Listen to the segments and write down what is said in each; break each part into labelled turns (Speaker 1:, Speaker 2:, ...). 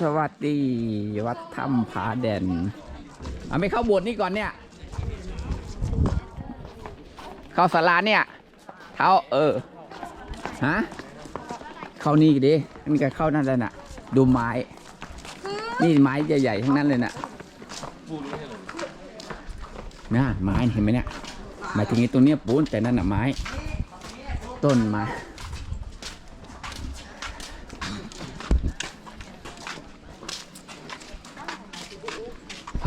Speaker 1: สวัสดีวัดถ้ำผาแดนเอาไม่เข้าโบวชนี่ก่อนเนี่ย เข้าศาลาเนี่ยเข้าเออฮะเข้านี่ดินี่ก็เข้านั่นเลยน่ะ ดูไม้ นี่ไม้ใหญ่ๆทั้งนั้นเลยน่ะน่าไม้เห็นไหมเนี่ยหมายถึงไอ้ตรงเนี้ยปูนแต่นั่นน่ะไม้ ต้นไม้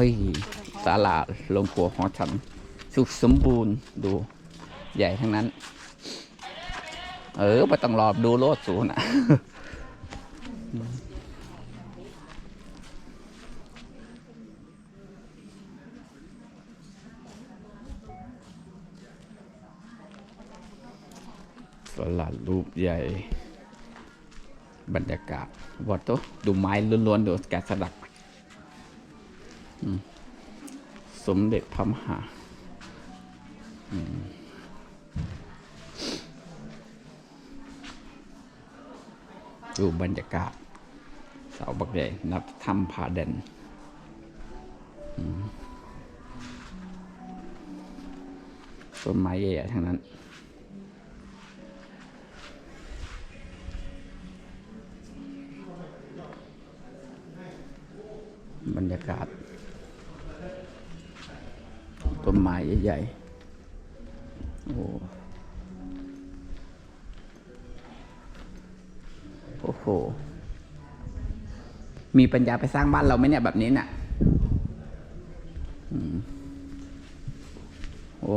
Speaker 1: เฮ้ยศาลาหลงปู่หอฉันสุขสมบูรณ์ดูใหญ่ทั้งนั้น เออไม่ต้องรอบดูโลดสูนะสลัดรูปใหญ่ บรรยากาศวัดโตดูไม้ล้วนๆดูแกะสลัก สมเด็จพระมหาดูบรรยากาศ เสาบักใหญ่นับถ้ำผาแดนต้นไม้ใหญ่ๆทั้งนั้น บรรยากาศ ต้นไม้ใหญ่ๆ โอ้โอ้โห มีปัญญาไปสร้างบ้านเราไหมเนี่ยแบบนี้เนี่ยโอ้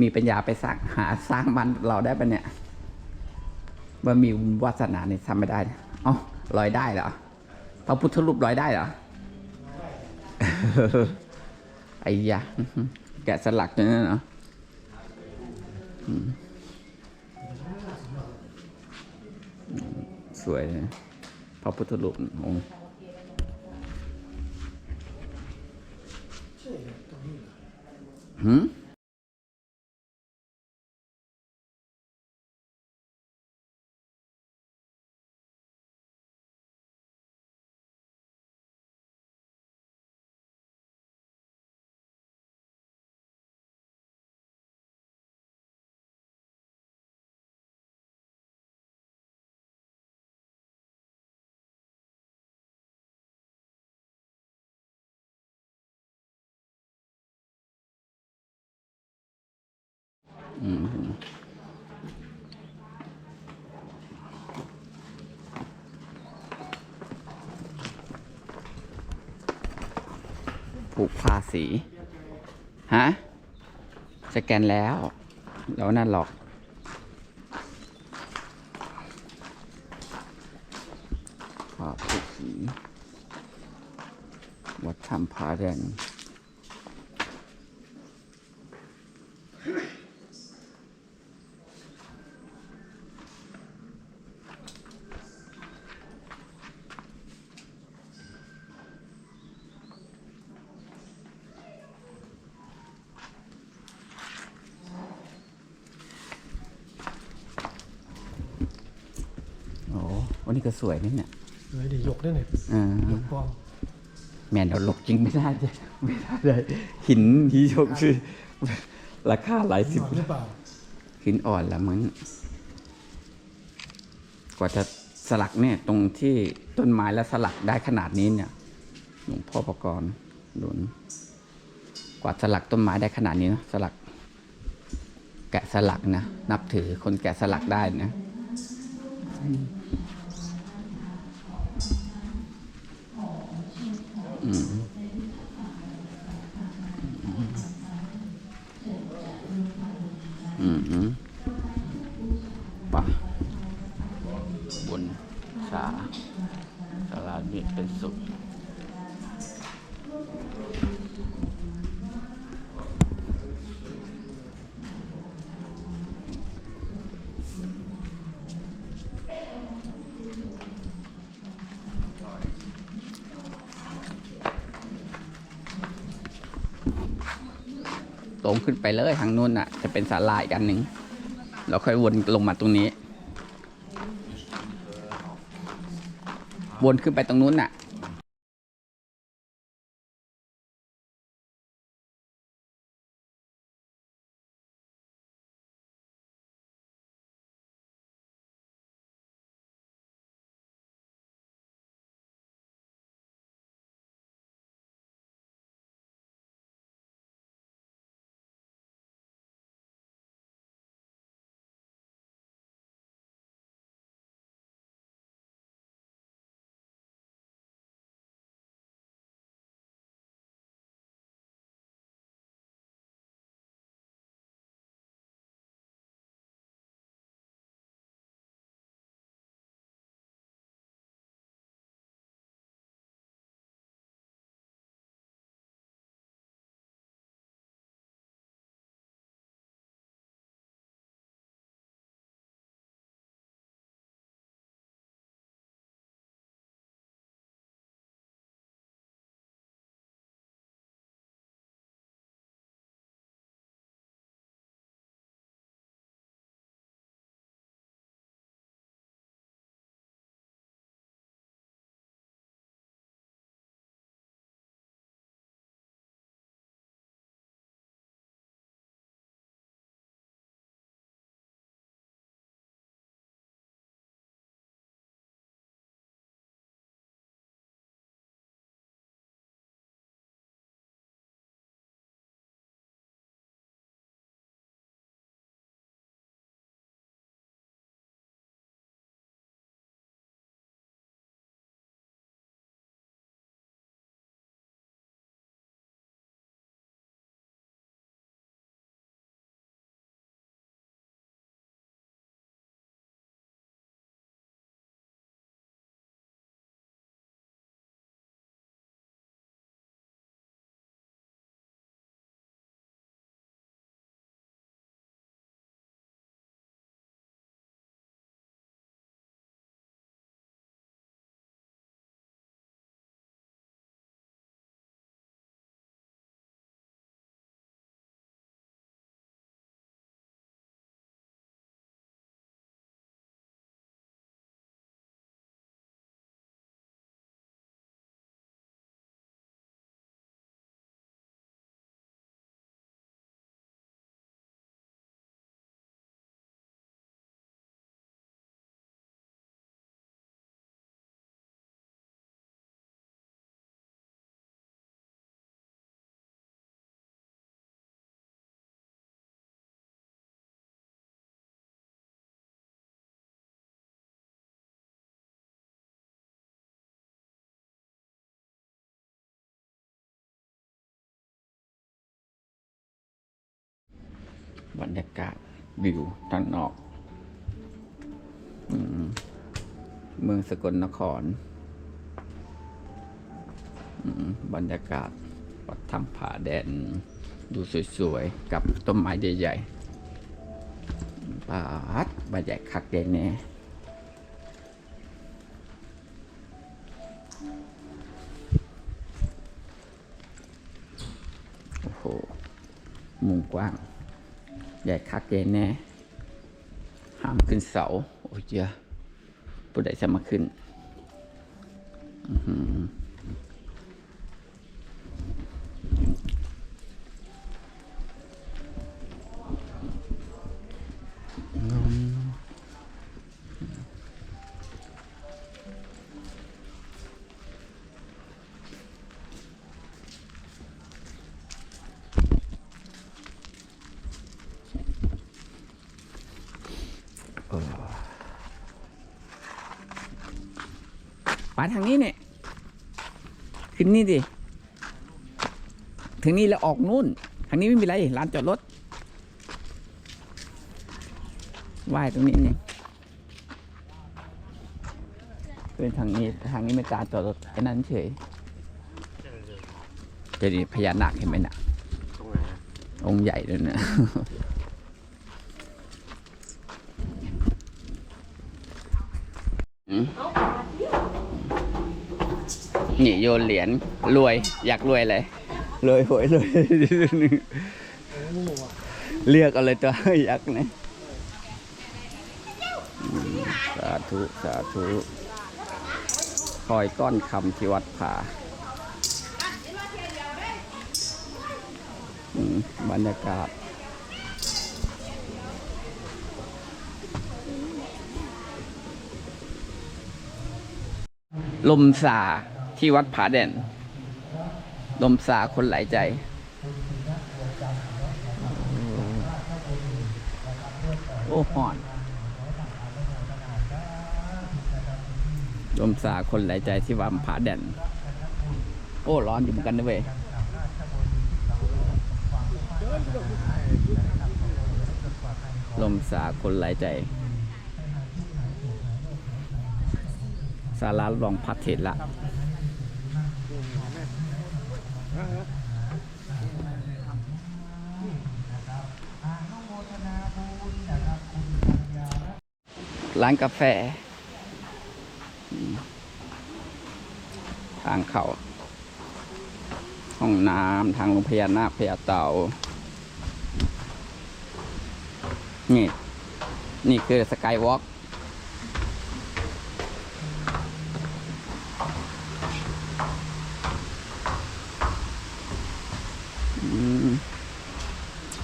Speaker 1: มีปัญญาไปสร้างหาสร้างบ้านเราได้ปะเนี่ยว่ามีวาสนาเนี่ยทำไม่ได้เอ๋อลอยได้เหรอพระพุทธรูปลอยได้เหรอ ไอ้ยะแกะสลักตัวนั้นเนาะสวยเลยพระพุทธรูปองค์หืม ผูกผ้าสีฮะ สแกนแล้ว แล้วนั่นหรอกผ้าผูกสีวัดถ้ำผาแดน โอ้วั นนี้ก็สวยนี่เนี่ย
Speaker 2: เลยดิยกได้หน่อย
Speaker 1: อ่า
Speaker 2: ยกกล้อง
Speaker 1: แมนเราหลบจริงไม่ได้เลยไม่ได้เลยหินที่ยกคือราคาหลายสิบ
Speaker 2: หรือเปล่า
Speaker 1: หินอ่อนละมั้งกว่าจะสลักเนี่ย ตรงที่ต้นไม้แล้วสลักได้ขนาดนี้เนี่ยหลวงพ่อประกรณ์หนุนกว่าสลักต้นไม้ได้ขนาดนี้นะสลัก แกะสลักนะนับถือคนแกะสลักได้นะ อื ลงขึ้นไปเลยทางนู้นน่ะ จะเป็นสาลายกันหนึ่งเราค่อยวนลงมาตรงนี้ วนขึ้นไปตรงนู้นน่ะ บรรยากาศวิวด้านนอกอืมเมืองสกลนครบรรยากาศวัดถ้ำผาแดน ดูสวยๆ กับต้นไม้ใหญ่ๆปาดบรรยากาศคักแดงแน่ ใหญ่คักเกนแน่ห้ามขึ้นเสา โอ้ยเจ้าผู้ใดจะมาขึ้น อือ มาทางนี้เนี่ยขึ้นนี่ดิถึงนี่แล้วออกนู่นทางนี้ไม่มีอะไรลานจอดรถว่ายตรงนี้นี่เป็นทางนี้ทางนี้ไม่จานจอดรถไอ้นั่นเฉยเดี๋ยวนี้พญานาคเห็นไหมนะ
Speaker 2: อะ
Speaker 1: องค์ใหญ่เลยนะอื มนี่โยนเหรียญรวยอยากรวยเลยรวยหวยรวยเรียกเอาเลยตัวยักษ์นะสาธุสาธุคอยก้อนคำที่วัดผาอืมบรรยากาศลมสา ที่วัดผาแด่น ลมสาคนหลายใจ โอ้หอน ลมสาคนหลายใจที่วัดผาแด่น โอ้ ร้อนอยู่เหมือนกันนะเว้ยลมสาคนหลายใจสาราลองพัดเทศละ ร้านกาแฟ ทางเขาห้องน้ำทางโรงพยานาคพญาเต่า นี่ นี่คือสกายวอล์ก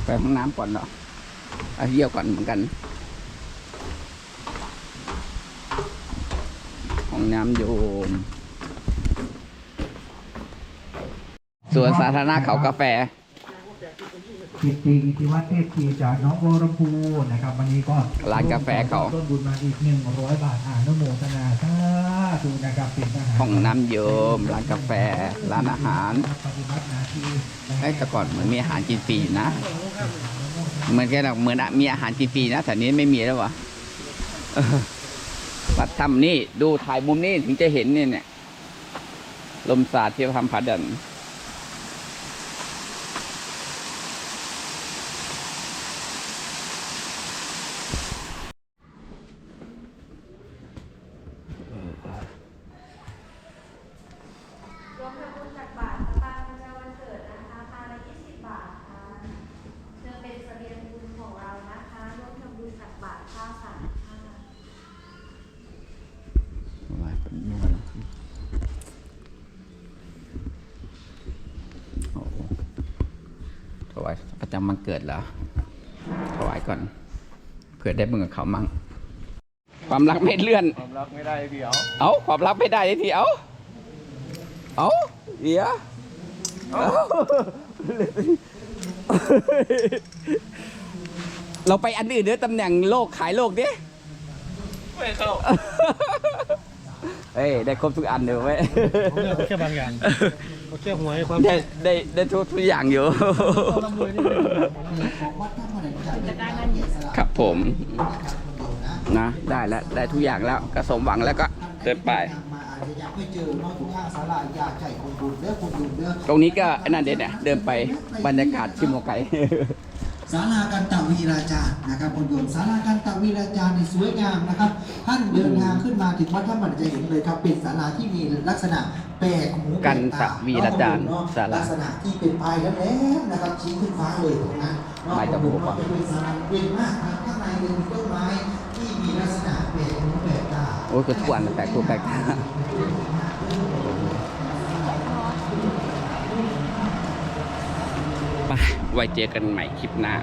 Speaker 1: ไปห้องน้ำก่อนเนาะเอาเยี่ยวก่อนเหมือนกัน ห้อ งน้ำโยมสวนสาธารณะเขากาแฟ
Speaker 2: จิตติที่วัดเทพทีจากน้องบัวลำพูนะครับ วันนี้ก็
Speaker 1: ร้านกาแฟเขา
Speaker 2: ต้นบุญมาอีกหนึ่งร้อยบาทอ่านุโมทนาสาธุนะครับเป็นทหาร
Speaker 1: ห้องน้ำโยมร้านกาแฟ ร้านอาหาร
Speaker 2: ปฏิบัติหน้าที่
Speaker 1: เอ้ยแต่ก่อนเหมือนมีอาหารกินฟรีอยู่นะเหมือนแค่เราเหมือนอะมีอาหารกินฟรีนะแต่นี้ไม่มีแล้ววะ ผัดถ้ำนี่ ดูถ่ายมุมนี้ถึงจะเห็นเนี่ยเนี่ยลมสาดที่ทำผาดัน
Speaker 3: รวมทำบุญตักบาตรตามประจำวันเกิดนะคะพาละ20 บาทค่ะเพื่อเป็นเสบียงบุญของเรานะคะร่วมทำบุญตักบาตรข้าวสารค่ะ
Speaker 1: ไว้เป็นนวลโอ้โห ถวายประจำวันเกิดเหรอถวายก่อน เผื่อได้บุญกับเขามั่งความรักไม่เลื่อน
Speaker 4: ความรักไม่ได้เดี๋ยว
Speaker 1: เอาความรักไม่ได้ทีทีเอาเอาเดี๋ยวเอาเราไปอันอื่นเด้อตำแหน่งโลกขายโลกดิ
Speaker 4: ไม่เข้า
Speaker 1: เฮ้ยได้ครบทุกอันเดี๋ยวเว้ย
Speaker 4: ผมเลือกแค่บางอย่างเขาแค่หวยความ
Speaker 1: ได้ได้ได้ทุกทุกอย่างอยู่
Speaker 4: ร่ำรวยนี่เป็นแบบ
Speaker 1: ครับผมนะได้แล้วได้ทุกอย่างแล้วก็สมหวังแล้วก็เดินไป
Speaker 2: มาอาจจะยังไม่เจอน้องอยู่ข้างศาลาอยากใจคนบุญเด้อคนบุญเด้อ
Speaker 1: ตรงนี้ก็ไอ้นั่นเด็ดเนี่ยเดินไปบรรยากาศชิโมไก
Speaker 2: ศาลากันตวีราจารย์นะครับคนโยมศาลากันตวีราจารย์นี่สวยงามนะครับ ท่านเดินทางขึ้นมาถึงวัดธรรมบันจะเห็นเลยครับเป็นศาลาที่มีลักษณะแปลกหูแปล
Speaker 1: กัน
Speaker 2: ตา
Speaker 1: ตวีราจารย์ศาลา
Speaker 2: ลักษณะที่เป็นปลายแหลมๆนะครับชี้ขึ้นฟ้าเลยตรงนั้น
Speaker 1: ไม้ตะปูปะ
Speaker 2: จะเป็นศาลาเป็นมากนะครับข้างในยังมีต้นไม้ที่มีลักษณะแปลกหูแปลกตา
Speaker 1: โอ้ยก็ทุกวันแปลกตัวแปลกตาไป ไว้เจอกันใหม่คลิปหน้า